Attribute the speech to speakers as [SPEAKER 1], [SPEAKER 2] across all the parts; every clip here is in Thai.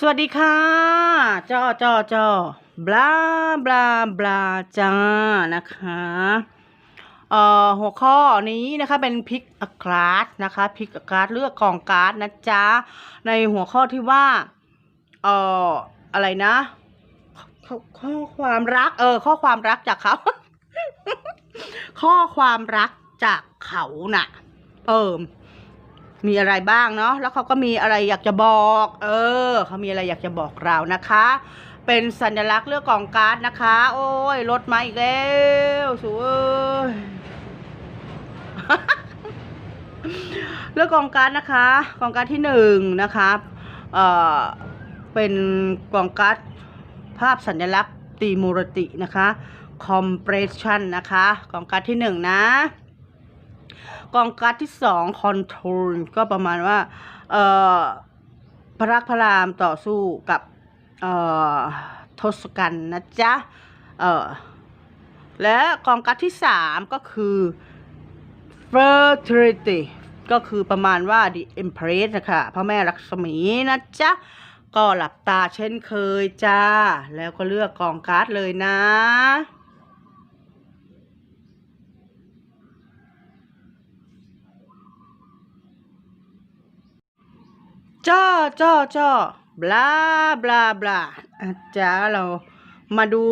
[SPEAKER 1] สวัสดีค่ะจอจอจอบลาบลาบลาจ้านะคะเอ่อหัวข้อนี้นะคะเป็นพิกอคลาสนะคะพิกอคลาสเลือกกองการ์ดนะจ๊ะในหัวข้อที่ว่าเอ่ออะไรนะข้อข้อความรัก เออ ข้อความรักจากเขา ข้อความรักจากเขาน่ะ เออ มีอะไรบ้างเนาะแล้วเขาก็มีอะไรอยากจะบอก เออเขามีอะไรอยากจะบอกเรานะคะ เป็นสัญลักษณ์เลือกกองการ์ดนะคะ โอ้ยรถมาอีกแล้วสวยเลือกกองการ์ดนะคะกองการ์ดที่หนึ่งนะคะเอ่อเป็นกองการ์ดภาพสัญลักษณ์ตีมูรตินะคะ compression นะคะกองการ์ดที่หนึ่งนะ กองการ์ดที่สองคอนโทรลก็ประมาณว่า เอ่อพระรักพระรามต่อสู้กับ เอ่อทศกัณฐ์นะจ๊ะ เอ่อและกองการ์ดที่สามก็คือ fertility ก็คือประมาณว่า the empress นะคะพระแม่ลักษมีนะจ๊ะ ก็หลับตาเช่นเคยจ้า แล้วก็เลือกกองการ์ดเลยนะ จ้อจ้อจ้อบลาบลาบลาอาจารย์เรามาดู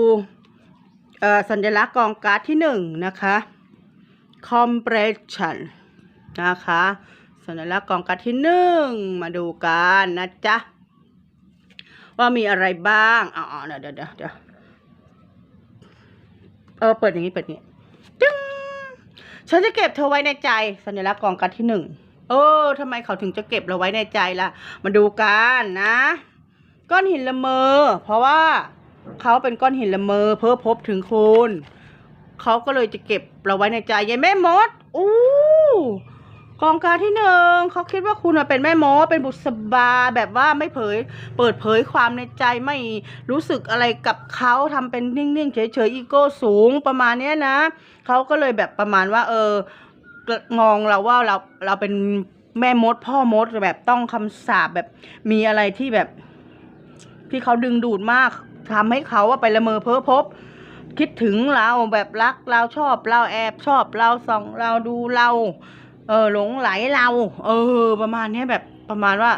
[SPEAKER 1] สัญลักษณ์กองการ์ดที่หนึ่งนะคะ compression นะคะ สัญลักษณ์กองการ์ดที่หนึ่งมาดูกันนะจ๊ะ ว่ามีอะไรบ้างอ๋อเดี๋ยวเดี๋ยวเดี๋ยวเดี๋ยวเออเปิดอย่างนี้เปิดอย่างนี้จึ้งฉันจะเก็บเธอไว้ในใจ สัญลักษณ์กองการ์ดที่หนึ่ง เออทำไมเขาถึงจะเก็บเราไว้ในใจล่ะ มาดูกันนะ ก้อนหินละเมอ เพราะว่าเขาเป็นก้อนหินละเมอ เพื่อพบถึงคุณเขาก็เลยจะเก็บเราไว้ในใจยายแม่มดอู้กองการที่หนึ่งเขาคิดว่าคุณน่ะเป็นแม่มดเป็นบุษบาแบบว่าไม่เผย เปิดเผยความในใจไม่รู้สึกอะไรกับเขาทำเป็นนิ่งๆเฉยๆอีโก้สูงประมาณเนี้ยนะเขาก็เลยแบบประมาณว่า เออ มองเราว่าเราเราเป็นแม่มดพ่อมดแบบต้องคำสาปแบบมีอะไรที่แบบ ที่เขาดึงดูดมากทำให้เขาว่าไปละเมอเพ้อพบ คิดถึงเราแบบรักเราชอบเราแอบชอบเราส่องเราดูเรา เออหลงไหลเรา เออ ประมาณนี้แบบประมาณว่า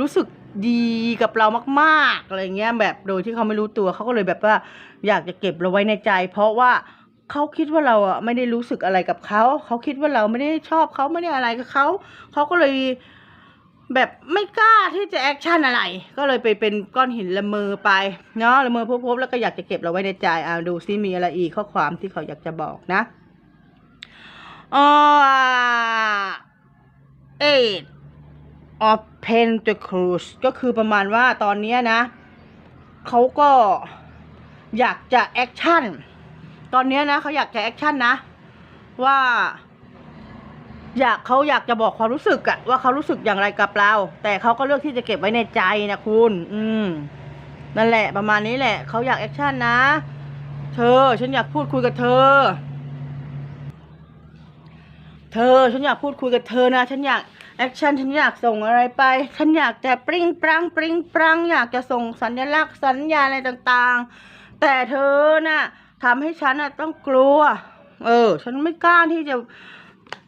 [SPEAKER 1] รู้สึกดีกับเรามาก ๆ อะไรเงี้ยแบบโดยที่เขาไม่รู้ตัวเขาก็เลยแบบว่า อยากจะเก็บเราไว้ในใจ เพราะว่า เขาคิดว่าเราอะไม่ได้รู้สึกอะไรกับเขา เขาคิดว่าเราไม่ได้ชอบเขาไม่ได้อะไรกับเขา เขาก็เลยแบบไม่กล้าที่จะแอคชั่นอะไร ก็เลยไปเป็นก้อนหินละเมอไปเนาะละเมอพบๆแล้วก็อยากจะเก็บเราไว้ในใจอ่าดูซิมีอะไรอีกข้อความที่เขาอยากจะบอกนะเอ่อเอ็ดออฟเพนตครูสก็คือประมาณว่าตอนนี้นะ เขาก็อยากจะแอคชั่น ตอนนี้นะเขาอยากจะแอคชั่นนะ ว่า อยากเขาอยากจะบอกความรู้สึกอะว่าเขารู้สึกอย่างไรกับเรา แต่เขาก็เลือกที่จะเก็บไว้ในใจนะคุณ อืม นั่นแหละ ประมาณนี้แหละเขาอยากแอคชั่นนะ เธอ ฉันอยากพูดคุยกับเธอ เธอ ฉันอยากพูดคุยกับเธอนะ ฉันอยากแอคชั่นฉันอยากส่งอะไรไป ฉันอยากจะปริ้งปรังปริ้งปรังอยากจะส่งสัญลักษณ์สัญญาอะไรต่างๆ แต่เธอน่ะ ทำให้ฉันน่ะต้องกลัว เออ ฉันไม่กล้าที่จะ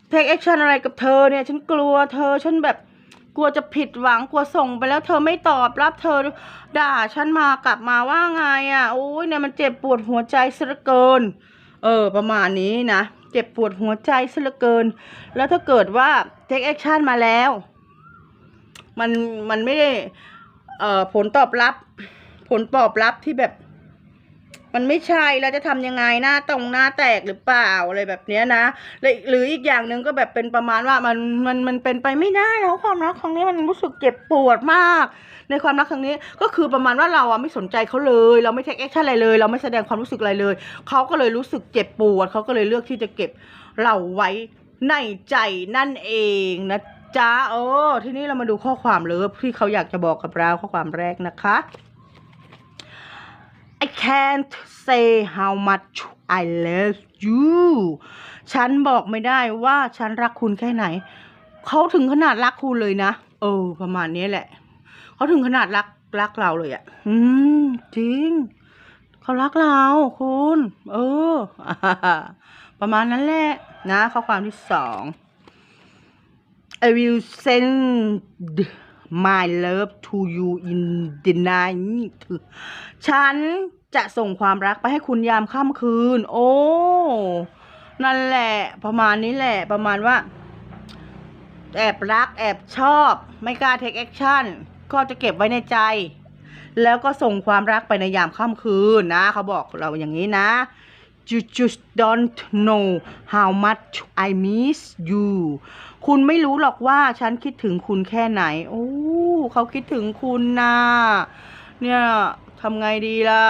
[SPEAKER 1] เทคแอคชั่นอะไรกับเธอเนี่ย ฉันกลัวเธอ ฉันแบบกลัวจะผิดหวังกลัวส่งไปแล้วเธอไม่ตอบรับเธอด่าฉันมากลับมาว่าไงอะโอ้ยเนี่ยมันเจ็บปวดหัวใจซะเหลือเกิน เออ ประมาณนี้นะเจ็บปวดหัวใจซะเหลือเกิน แล้วถ้าเกิดว่าเทคแอคชั่นมาแล้ว มันมันไม่ได้เอ่อผลตอบรับ ผลตอบรับที่แบบ มันไม่ใช่แล้วจะทำยังไงหน้าตรงหน้าแตกหรือเปล่าอะไรแบบเนี้ยนะหรือหรืออีกอย่างหนึ่งก็แบบเป็นประมาณว่ามันมันมันเป็นไปไม่ได้แล้วความรักครั้งนี้มันรู้สึกเจ็บปวดมาก ในความรักครั้งนี้ก็คือประมาณว่าเราอะไม่สนใจเขาเลย เราไม่เทคแอคชั่นอะไรเลย เราไม่แสดงความรู้สึกอะไรเลยเขาก็เลยรู้สึกเจ็บปวดเขาก็เลยเลือกที่จะเก็บเราไว้ในใจนั่นเองนะจ๊ะโอ้ทีนี้เรามาดูข้อความเลิฟที่เขาอยากจะบอกกับเราข้อความแรกนะคะ I can't say how much I love you ฉันบอกไม่ได้ว่าฉันรักคุณแค่ไหน เขาถึงขนาดรักคุณเลยนะ เออ ประมาณนี้แหละ เขาถึงขนาดรักรักเราเลยอะ่ะ อืม จริง เขารักเรา คุณ เออ ประมาณนั้นแหละ นะ ข้อความที่สอง I will send my love to you in the night ฉันจะส่งความรักไปให้คุณยามค่ำคืน โอ้ นั่นแหละ ประมาณนี้แหละ ประมาณว่า แอบรัก แอบชอบ ไม่กล้า take action ก็จะเก็บไว้ในใจ แล้วก็ส่งความรักไปในยามค่ำคืนนะ เขาบอกเราอย่างนี้นะ you just don't know how much I miss you คุณไม่รู้หรอกว่าฉันคิดถึงคุณแค่ไหน โอ้เขาคิดถึงคุณนะเนี่ยทำไงดีล่ะ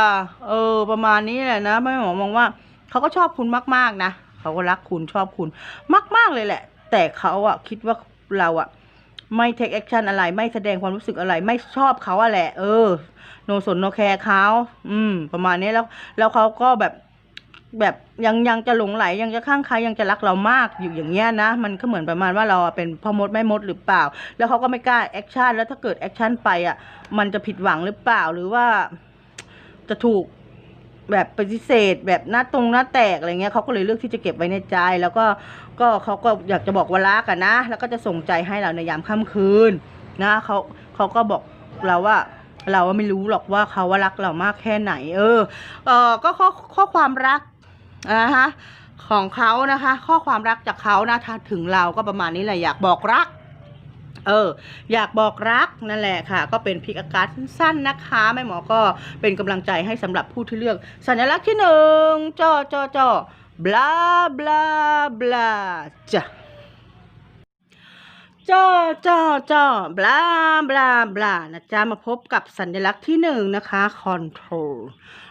[SPEAKER 1] เออ ประมาณนี้แหละนะแม่หมอมองว่า เขาก็ชอบคุณมาก ๆ นะ เขาก็รักคุณชอบคุณ มาก ๆ เลยแหละ แต่เขาอะคิดว่าเราอะไม่ take action อะไร ไม่แสดงความรู้สึกอะไร ไม่ชอบเขาอะแหละ เออ โนสนโนแคร์เขา อืม ประมาณนี้แล้ว แล้วเขาก็แบบ แบบยังยังจะหลงไหลยังจะข้างใครยังจะรักเรามากอยู่อย่างเงี้ยนะ มันก็เหมือนประมาณว่าเราเป็นพ่อมดแม่มดหรือเปล่า แล้วเขาก็ไม่กล้าแอคชั่นแล้วถ้าเกิดแอคชั่นไปอะมันจะผิดหวังหรือเปล่าหรือว่าจะถูกแบบปฏิเสธ แบบหน้าตรงหน้าแตกอะไรเงี้ยเขาก็เลยเลือกที่จะเก็บไว้ในใจ แล้วก็ก็เขาก็อยากจะบอกว่ารักกันนะ แล้วก็จะส่งใจให้เราในยามค่ำคืนนะเขาเขาก็บอกเราว่าเราไม่รู้หรอกว่าเขาว่ารักเรามากแค่ไหน เออเออก็ข้อข้อความรัก นะฮะของเขานะคะ ข้อความรักจากเขานะถ้าถึงเราก็ประมาณนี้แหละอยากบอกรัก เออ อยากบอกรักนั่นแหละค่ะ ก็เป็นพิกอากาศสั้นๆนะคะแม่หมอก็เป็นกำลังใจให้สำหรับผู้ที่เลือก สัญลักษณ์ที่หนึ่งจอจอจอบลาบลาบลาจ้ะจอจอจอบลาบลาบลานะจ๊ะมาพบกับสัญลักษณ์ที่หนึ่งนะคะ control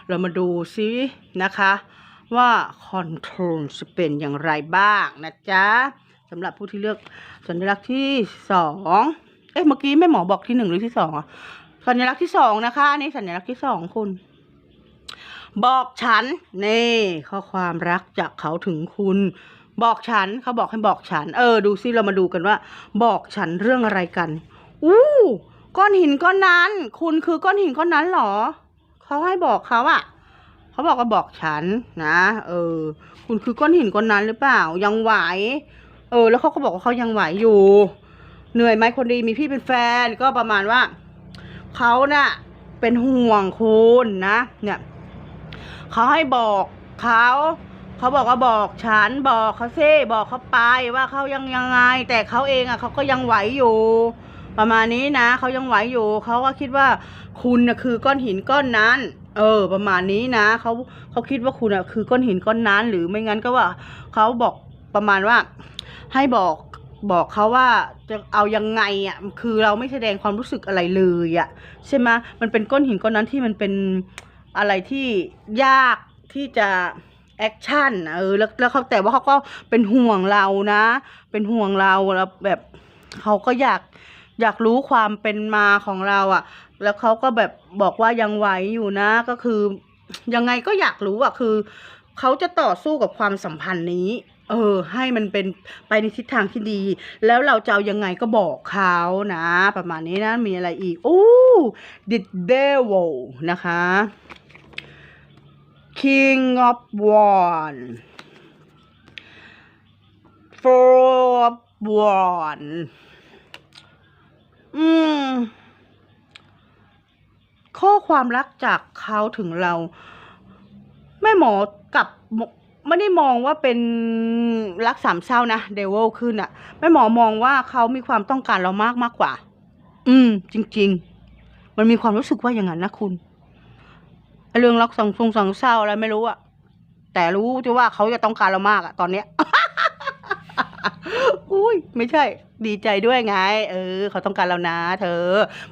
[SPEAKER 1] เรามาดูซินะคะ ว่า control จะเป็นอย่างไรบ้างนะจ๊ะสำหรับผู้ที่เลือกสัญลักษณ์ที่สองเอ๊ะเมื่อกี้แม่หมอบอกที่หนึ่งหรือที่สองอะสัญลักษณ์ที่สองนะคะอันนี้สัญลักษณ์ที่สองคุณ บอกฉันนี่ข้อความรักจากเขาถึงคุณ บอกฉันเขาบอกให้บอกฉัน เออ ดูซิเรามาดูกันว่า บอกฉันเรื่องอะไรกัน อู้ก้อนหินก้อนนั้น คุณคือก้อนหินก้อนนั้นเหรอเขาให้บอกเขาอะ เขาบอกว่าบอกฉันนะ เออ คุณคือก้อนหินก้อนนั้นหรือเปล่า ยังไหว เออ แล้วเขาก็บอกว่าเขายังไหวอยู่ เหนื่อยไหมคนดีมีพี่เป็นแฟนก็ประมาณว่าเขาน่ะเป็นห่วงคุณนะ เนี่ยเขาให้บอกเขาเขาบอกว่าบอกฉันบอกเขาซิบอกเขาไปว่าเขายังยังไง แต่เขาเองอะเขาก็ยังไหวอยู่ ประมาณนี้นะเขายังไหวอยู่เขาก็คิดว่าคุณนะคือก้อนหินก้อนนั้น เออ ประมาณนี้นะเขาเขาคิดว่าคุณอะคือก้อนหินก้อนนั้น หรือไม่งั้นก็ว่าเขาบอกประมาณว่า ให้บอกบอกเขาว่าจะเอายังไงอะคือเราไม่แสดงความรู้สึกอะไรเลยอะใช่ไหมมันเป็นก้อนหินก้อนนั้นที่มันเป็นอะไรที่ยากที่จะแอคชั่นเออแล้วแล้วเขาแต่ว่าเขาก็เป็นห่วงเรานะ เป็นห่วงเราแล้วแบบเขาก็อยากอยากรู้ความเป็นมาของเราอะ แล้วเขาก็แบบบอกว่ายังไหวอยู่นะ ก็คือ ยังไงก็อยากรู้อะคือเขาจะต่อสู้กับความสัมพันธ์นี้ เออ ให้มันเป็นไปในทิศทางที่ดี แล้วเราจะเอายังไงก็บอกเขานะ ประมาณนี้นะมีอะไรอีกโอ้ the devil นะคะ king of one four of one อืม ข้อความรักจากเขาถึงเรา แม่หมอกลับไม่ได้มองว่าเป็นรักสามเศร้านะเดว l ขึ้นอะแม่หมอมองว่าเขามีความต้องการเรามากมากกว่า อืม จริง ๆ มันมีความรู้สึกว่าอย่างนั้นนะคุณ เรื่องรักสองทรงสองเศร้าอะไรไม่รู้อะแต่รู้ที่ว่าเขาจะต้องการเรามากอะตอนเนี้ย อุ้ยไม่ใช่ ดีใจด้วยไง เออเขาต้องการเรานะ เธอ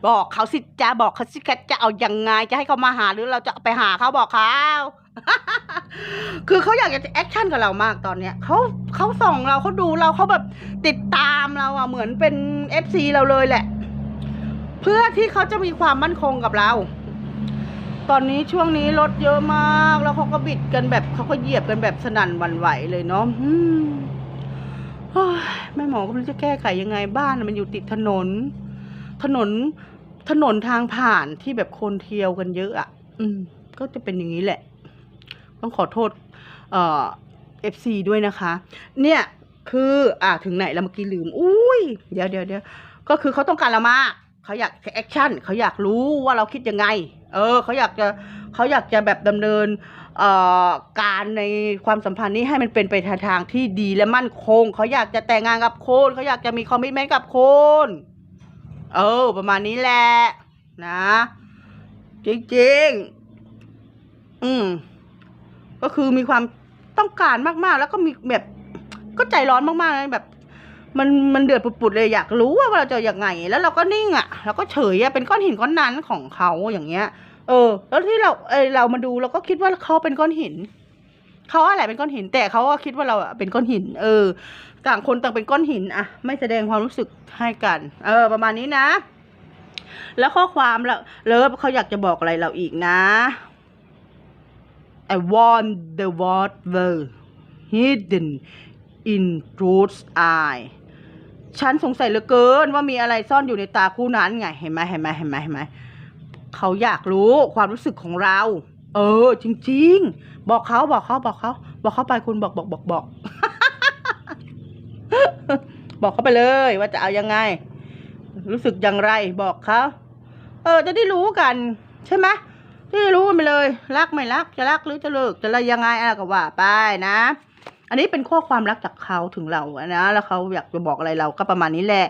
[SPEAKER 1] บอกเขาสิจ้าบอกเขาสิคะจะเอายังไงจะให้เขามาหาหรือเราจะไปหาเขาบอกเขาคือเขาอยากจะแอคชั่นกับเรามากตอนเนี้ยเขาเขาส่องเราเขาดูเราเขาแบบติดตามเราอะเหมือนเป็นเอฟซีเราเลยแหละ เพื่อที่เขาจะมีความมั่นคงกับเรา ตอนนี้ช่วงนี้รถเยอะมาก แล้วเขาก็บิดกันแบบเขาก็เหยียบกันแบบสนั่นวันไหวเลยเนาะ แม่หมอก็ไม่รู้จะแก้ไขยังไงบ้านมันอยู่ติดถนน ถนนถนนทางผ่านที่แบบคนเที่ยวกันเยอะอะ อืม ก็จะเป็นอย่างนี้แหละ ต้องขอโทษ เอ่อฟซีด้วยนะคะ เนี่ยคือ อ่าถึงไหนแล้วเมื่อกี้ลืม อุ้ยเดี๋ยวเดี๋ยวเดี๋ยวก็คือเขาต้องการเรามากเขาอยากแอคชั่นเขาอยากรู้ว่าเราคิดยังไง เออเขาอยากจะเขาอยากจะแบบดำเนิน การในความสัมพันธ์นี้ให้มันเป็นไปทางทางที่ดีและมั่นคง เขาอยากจะแต่งงานกับคนเขาอยากจะมีคอมมิชเมนต์กับคนเออ ประมาณนี้แหละนะ จริงๆ อืม ก็คือมีความต้องการมากๆ แล้วก็มีแบบ ก็ใจร้อนมากๆเลยแบบ มันมันเดือดปุดๆเลยอยากรู้ว่าเราจะยังไง แล้วเราก็นิ่งอะเราก็เฉยอะเป็นก้อนหินก้อนนั้นของเขาอย่างเงี้ย เออ แล้วที่เราเออเรามาดูเราก็คิดว่าเขาเป็นก้อนหินเขาอะไรเป็นก้อนหิน แต่เขาก็คิดว่าเราอะเป็นก้อนหิน เออ ต่างคนต่างเป็นก้อนหินอะไม่แสดงความรู้สึกให้กัน เออ ประมาณนี้นะ แล้วข้อความแล้วเลิฟเขาอยากจะบอกอะไรเราอีกนะ I want the water hidden in Ruth's eye ฉันสงสัยเหลือเกินว่ามีอะไรซ่อนอยู่ในตาคู่นั้นไง เห็นไหมเห็นไหมเห็นไหมเห็นไหม เขาอยากรู้ความรู้สึกของเรา เออ จริง ๆ บอกเขาบอกเขาบอกเขาบอกเขาไปคุณบอกบอกบอกบอก บอกเขาไปเลย ว่าจะเอายังไง รู้สึกอย่างไร บอกเขาเออ จะได้รู้กัน ใช่ไหมจะได้รู้กันไปเลย รักไม่รักจะรักหรือจะเลิกจะอะไรยังไงอะไรก็ว่าไปนะ อันนี้เป็นข้อความรักจากเขาถึงเราอะนะแล้วเขาอยากจะบอกอะไรเราก็ประมาณนี้แหละ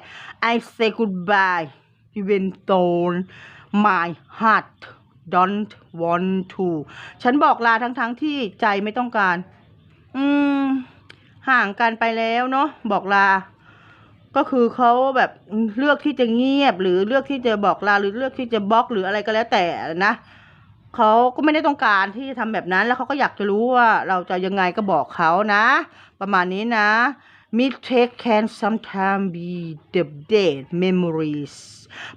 [SPEAKER 1] I say goodbye even though my heart don't want to ฉันบอกลาทั้งๆทที่ใจไม่ต้องการ อืม ห่างกันไปแล้วเนาะบอกลา ก็คือเขาแบบเลือกที่จะเงียบ หรือเลือกที่จะบอกลาหรือเลือกที่จะบล็อกหรืออะไรก็แล้วแต่นะเขาก็ไม่ได้ต้องการที่จะทำแบบนั้น แล้วเขาก็อยากจะรู้ว่าเราจะยังไงก็บอกเขานะ ประมาณนี้นะ mistake can sometimes be the dead memories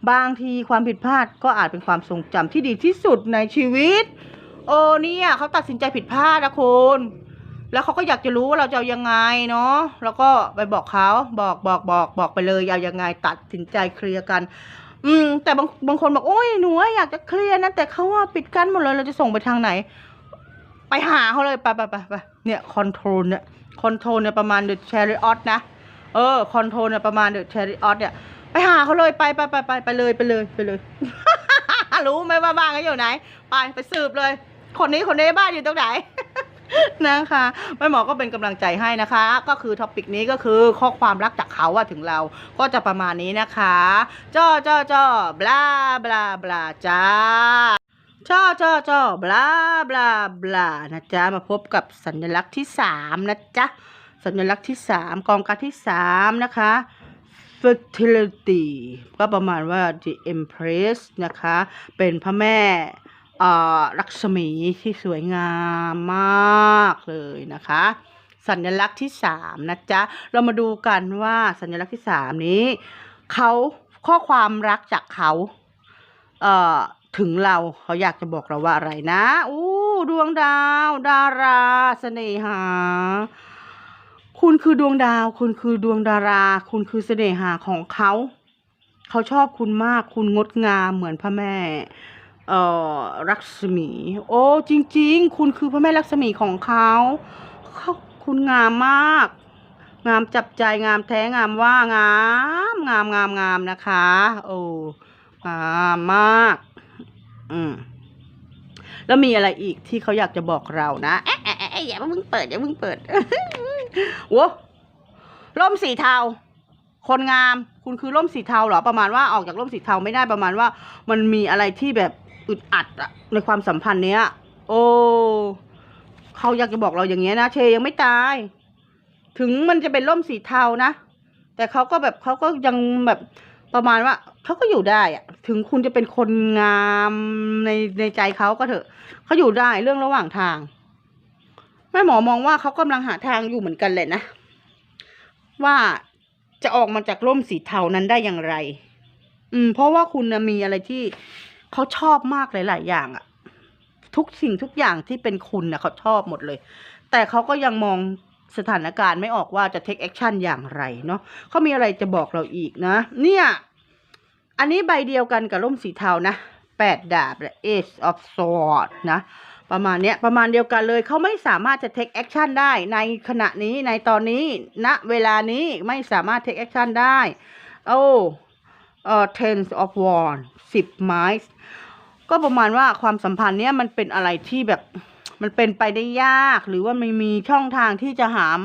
[SPEAKER 1] บางทีความผิดพลาดก็อาจเป็นความทรงจำที่ดีที่สุดในชีวิต โอ้เนี่ยเขาตัดสินใจผิดพลาดนะคุณแล้วเขาก็อยากจะรู้ว่าเราจะเอายังไงเนาะ แล้วก็ไปบอกเขาบอกบอกบอกบอกไปเลยเอายังไงตัดสินใจเคลียร์กัน อืม แต่บางบางคนบอกโอ้ยหนูอะอยากจะเคลียร์นะแต่เขาว่าปิดกั้นหมดเลยเราจะส่งไปทางไหน ไปหาเขาเลยไปไปไปไปเนี่ยคอนโทรลเนี่ย คอนโทรเนี่ยประมาณเดอะแชริออตนะ เออคอนโทรเนี่ยประมาณเดอะแชริออตเนี่ยไปหาเขาเลยไปไปไปไปไปเลยไปเลยไปเลย รู้ไหมว่าบ้านเขาอยู่ไหน ไปไปสืบเลย คนนี้คนนี้บ้านอยู่ตรงไหนนะคะแม่หมอก็เป็นกำลังใจให้นะคะ ก็คือท็อปิกนี้ก็คือข้อความรักจากเขาอะถึงเราก็จะประมาณนี้นะคะจ้อจ้อจ้อบลาบลาบลาจ้า จ้อจ้อจ้อบลาบลาบลานะจ๊ะ มาพบกับสัญลักษณ์ที่สามนะจ๊ะ สัญลักษณ์ที่สามกองการที่สามนะคะ fertility ก็ประมาณว่า the empress นะคะ เป็นพระแม่อ่อลักษมีที่สวยงามมากเลยนะคะ สัญลักษณ์ที่สามนะจ๊ะ เรามาดูกันว่าสัญลักษณ์ที่สามนี้เขาข้อความรักจากเขาเอ่อ ถึงเราเขาอยากจะบอกเราว่าอะไรนะอู้ดวงดาว ดาราเสน่หา คุณคือดวงดาว คุณคือดวงดารา คุณคือเสน่หาของเขา เขาชอบคุณมาก คุณงดงามเหมือนพระแม่เอ่อลักษมี โอ้จริง ๆ คุณคือพระแม่ลักษมีของเขาเขาคุณงามมาก งามจับใจงามแท้งามว่างามงามงามงามนะคะ โอ้งามมาก อืมแล้วมีอะไรอีกที่เขาอยากจะบอกเรานะเอ๊ะเอ๊ะเอ๊ะเอ๊ะอย่าเพิ่งเปิดอย่าเพิ่งเปิดโว้ร่มสีเทา คนงาม คุณคือร่มสีเทาเหรอ ประมาณว่าออกจากร่มสีเทาไม่ได้ประมาณว่า มันมีอะไรที่แบบอึดอัดอะในความสัมพันธ์เนี้ย โอ้เขาอยากจะบอกเราอย่างเงี้ยนะเชยังไม่ตาย ถึงมันจะเป็นร่มสีเทานะ แต่เขาก็แบบเขาก็ยังแบบ ประมาณว่าเขาก็อยู่ได้อะถึงคุณจะเป็นคนงามในในใจเขาก็เถอะเขาอยู่ได้เรื่องระหว่างทาง แม่หมอมองว่าเขากำลังหาทางอยู่เหมือนกันแหละนะ ว่าจะออกมาจากร่มสีเทานั้นได้อย่างไร อืม เพราะว่าคุณนะมีอะไรที่เขาชอบมากหลาย ๆ อย่างอะทุกสิ่งทุกอย่างที่เป็นคุณนะเขาชอบหมดเลย แต่เขาก็ยังมอง สถานการณ์ไม่ออกว่าจะ take action อย่างไรเนาะเขามีอะไรจะบอกเราอีกนะ เนี่ย อันนี้ใบเดียวกันกับร่มสีเทานะแปดดาบและ Ace of Swords นะ ประมาณเนี้ยประมาณเดียวกันเลยเขาไม่สามารถจะ take action ได้ในขณะนี้ในตอนนี้ณเวลานี้ไม่สามารถ take action ได้โอ้เอ่อ ten of wands สิบไม้ก็ประมาณว่าความสัมพันธ์เนี้ยมันเป็นอะไรที่แบบ มันเป็นไปได้ยากหรือว่าไม่มีช่องทางที่จะหาม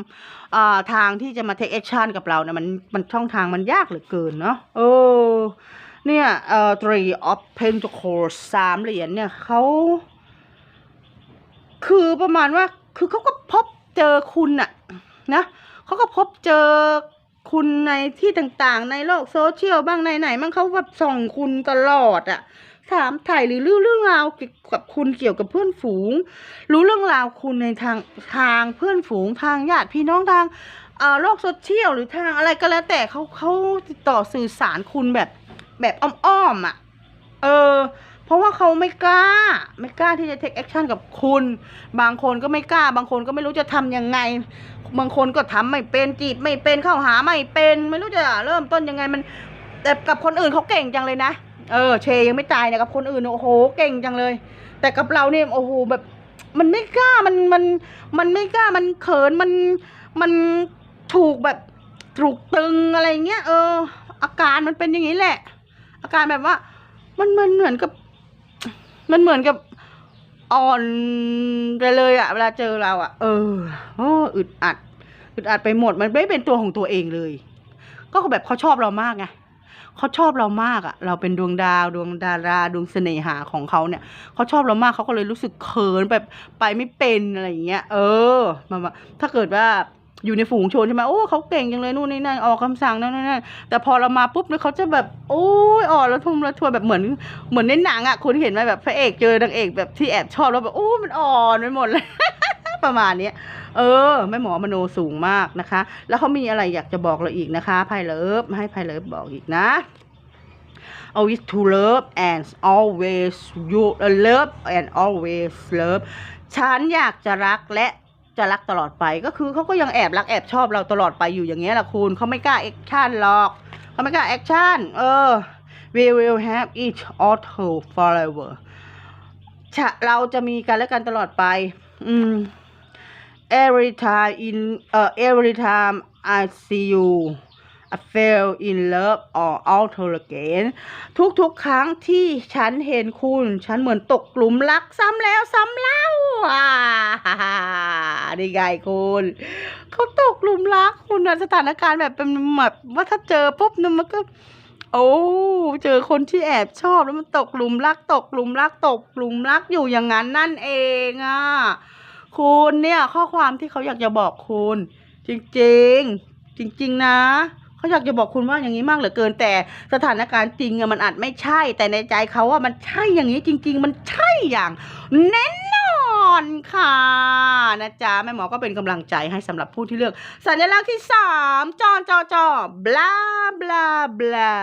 [SPEAKER 1] าทางที่จะมา take action กับเราเนี่ยมันมันช่องทางมันยากเหลือเกินเนาะเออเนี่ยเอ่อ three of pentacles สามเหรียญเนี่ยเขาคือประมาณว่าคือเขาก็พบเจอคุณอะนะเขาก็พบเจอคุณในที่ต่างๆ ในโลกโซเชียลบ้างในไหนบ้างเขาแบบส่องคุณตลอดอะ ถามถ่ายหรือรู้เรื่องราวเกี่ยวกับคุณเกี่ยวกับเพื่อนฝูง รู้เรื่องราวคุณในทางทางเพื่อนฝูงทางญาติพี่น้องทางเอ่อโลกโซเชียลหรือทางอะไรก็แล้วแต่เขาเขาติดต่อสื่อสารคุณแบบแบบอ้อมๆอะ เออ เพราะว่าเขาไม่กล้า ไม่กล้าที่จะ take action กับคุณ บางคนก็ไม่กล้า บางคนก็ไม่รู้จะทำยังไง บางคนก็ทำไม่เป็นจีบไม่เป็นเข้าหาไม่เป็น ไม่รู้จะเริ่มต้นยังไงมัน แต่กับคนอื่นเขาเก่งจังเลยนะ เออเชยังไม่ตายเนะกับคนอื่นเนี่ยโอ้โหเก่งจังเลย แต่กับเราเนี่ยโอ้โหแบบ มันไม่กล้ามันมันมันไม่กล้ามันเขินมันมันถูกแบบถูกตึงอะไรเงี้ยเออ อาการมันเป็นอย่างนี้แหละ อาการแบบว่า มันมันเหมือนกับ มันเหมือนกับอ่อนไปเลยอะเวลาเจอเราอะเออโอ้อึดอัดอึดอัดไปหมดมันไม่เป็นตัวของตัวเองเลย ก็แบบเขาชอบเรามากไง เขาชอบเรามากอะเราเป็นดวงดาวดวงดาราดวงเสน่หาของเขาเนี่ยเขาชอบเรามากเขาก็เลยรู้สึกเขินแบบไปไม่เป็นอะไรอย่างเงี้ยเออมามาถ้าเกิดว่าอยู่ในฝูงชนใช่ไหมโอ้เขาเก่งจังเลยนู่นนี่นั่นออกคำสั่งนั่นนั่นแต่พอเรามาปุ๊บเนี่ยเขาจะแบบโอ้ยอ่อนแล้วทุ่มแล้วทวนแบบเหมือนเหมือนในหนังอะคุณเห็นไหมแบบพระเอกเจอนางเอกแบบที่แอบชอบแล้วแบบโอ้มันอ่อนไปหมดเลย ประมาณนี้เออแม่หมอมโนสูงมากนะคะ แล้วเขามีอะไรอยากจะบอกเราอีกนะคะไพเลิฟให้ไพเลิฟบอกอีกนะ always to love and always you love and always love ฉันอยากจะรักและจะรักตลอดไปก็คือเขาก็ยังแอบรักแอบชอบเราตลอดไปอยู่อย่างเงี้ยแหละคุณเขาไม่กล้าแอคชั่นหรอกเขาไม่กล้าแอคชั่นเออ we will have each other forever เราจะมีกันและกันตลอดไป อืม every time in เอ่อ every time I see you I fell in love or out again ทุกๆ ครั้งที่ฉันเห็นคุณ ฉันเหมือนตกหลุมรักซ้ำแล้วซ้ำเล่าอ่านี่ไงคุณเขาตกหลุมรักคุณนะสถานการณ์แบบเป็นแบบว่าถ้าเจอปุ๊บเนี่ยมันก็โอ้เจอคนที่แอบชอบแล้วมันตกหลุมรักตกหลุมรักตกหลุมรักอยู่อย่างนั้นนั่นเองอะ คุณเนี่ย ข้อความที่เขาอยากจะบอกคุณ จริงๆ จริง ๆ นะเขาอยากจะบอกคุณว่าอย่างนี้มากเหลือเกิน แต่สถานการณ์จริงอะมันอาจไม่ใช่ แต่ในใจเขาว่ามันใช่อย่างนี้จริง ๆ มันใช่อย่างแน่นอนค่ะนะจ๊ะแม่หมอก็เป็นกำลังใจให้สำหรับผู้ที่เลือก สัญลักษณ์ที่สามจอจอจอบลาบลาบลา